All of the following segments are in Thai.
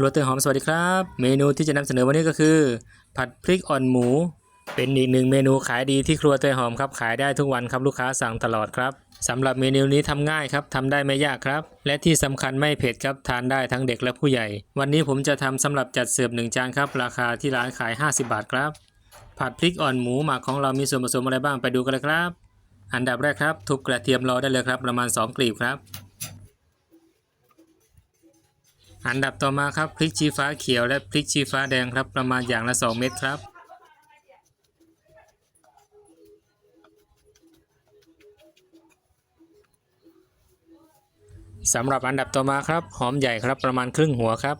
ครัวเตยหอมสวัสดีครับ เมนูที่จะนำเสนอวันนี้ก็คือ ผัดพริกอ่อนหมู เป็นอีกหนึ่งเมนูขายดีที่ครัวเตยหอมครับขายได้ทุกวันครับลูกค้าสั่งตลอดครับสำหรับเมนูนี้ทำง่ายครับทำได้ไม่ยากครับ และที่สำคัญไม่เผ็ดครับทานได้ทั้งเด็กและผู้ใหญ่ วันนี้ผมจะทำสำหรับจัดเสิร์ฟหนึ่งจานครับ ราคาที่ร้านขาย 50 บาทครับ ผัดพริกอ่อนหมูหมักของเรามีส่วนผสมอะไรบ้างไปดูกันเลยครับ อันดับแรกครับทุบกระเทียมรอได้เลยครับประมาณ 2กลีบครับ อันดับต่อมาครับพริกชี้ฟ้าเขียวและพริกชี้ฟ้าแดงครับประมาณอย่างละ 2 เม็ดครับ สำหรับอันดับต่อมาครับหอมใหญ่ครับประมาณครึ่งหัวครับ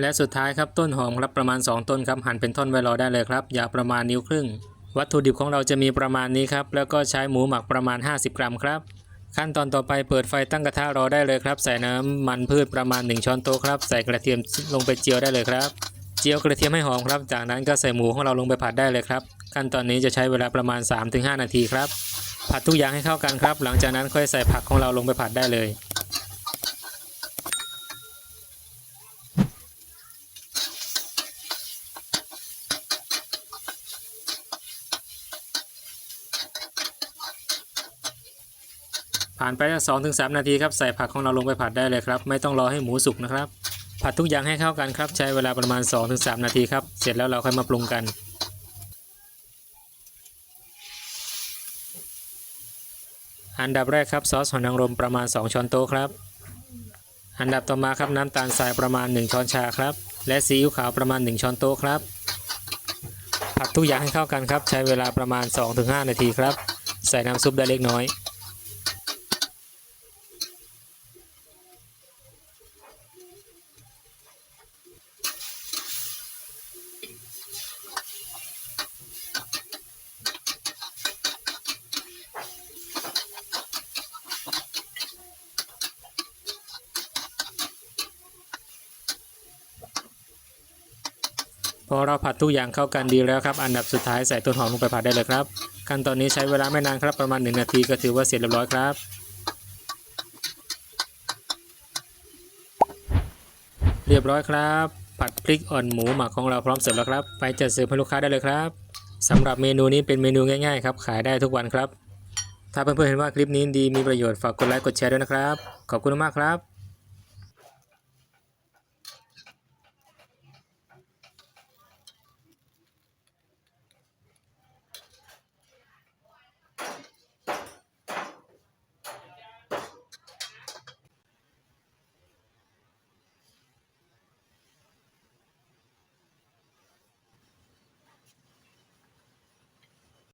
และสุดท้ายครับต้นหอมครับประมาณ 2 ต้นครับหั่นเป็นท่อนไว้รอได้เลยครับยาวประมาณนิ้วครึ่ง วัตถุดิบของเราจะมีประมาณนี้ครับ แล้วก็ใช้หมูหมักประมาณ 50 กรัมครับ ขั้นตอนต่อไปเปิดไฟตั้งกระทะรอได้เลยครับ ใส่น้ำมันพืชประมาณ 1 ช้อนโต๊ะครับ ใส่กระเทียมลงไปเจียวได้เลยครับ เจียวกระเทียมให้หอมครับ จากนั้นก็ใส่หมูของเราลงไปผัดได้เลยครับ ขั้นตอนนี้จะใช้เวลาประมาณ 3-5 นาทีครับ ผัดทุกอย่างให้เข้ากันครับ หลังจากนั้นค่อยใส่ผักของเราลงไปผัดได้เลย ผ่านไปสองถึงสามนาทีครับใส่ผักของเราลงไปผัดได้เลยครับ ไม่ต้องรอให้หมูสุกนะครับ ผัดทุกอย่างให้เข้ากันครับ ใช้เวลาประมาณ 2-3 นาทีครับ เสร็จแล้วเราค่อยมาปรุงกันอันดับแรกครับซอสหอยนางรมประมาณ 2 ช้อนโต๊ะครับ อันดับต่อมาครับน้ำตาลทรายประมาณ 1 ช้อนชาครับ และซีอิ๊วขาวประมาณ 1 ช้อนโต๊ะครับ ผัดทุกอย่างให้เข้ากันครับ ใช้เวลาประมาณ 2-5 นาทีครับ ใส่น้ำซุปได้เล็กน้อย พอเราผัดทุกอย่างเข้ากันดีแล้วครับ อันดับสุดท้ายใส่ต้นหอมลงไปผัดได้เลยครับขั้นตอนนี้ใช้เวลาไม่นานครับประมาณ 1 นาทีก็ถือว่าเสร็จเรียบร้อยครับ เรียบร้อยครับ ผัดพริกอ่อนหมูหมักของเราพร้อมเสิร์ฟแล้วครับ ไปจัดเสิร์ฟให้ลูกค้าได้เลยครับสำหรับเมนูนี้เป็นเมนูง่ายๆครับขายได้ทุกวันครับ ถ้าเพื่อนๆเห็นว่าคลิปนี้ดีมีประโยชน์ฝากกดไลค์กดแชร์ด้วยนะครับ ขอบคุณมากครับ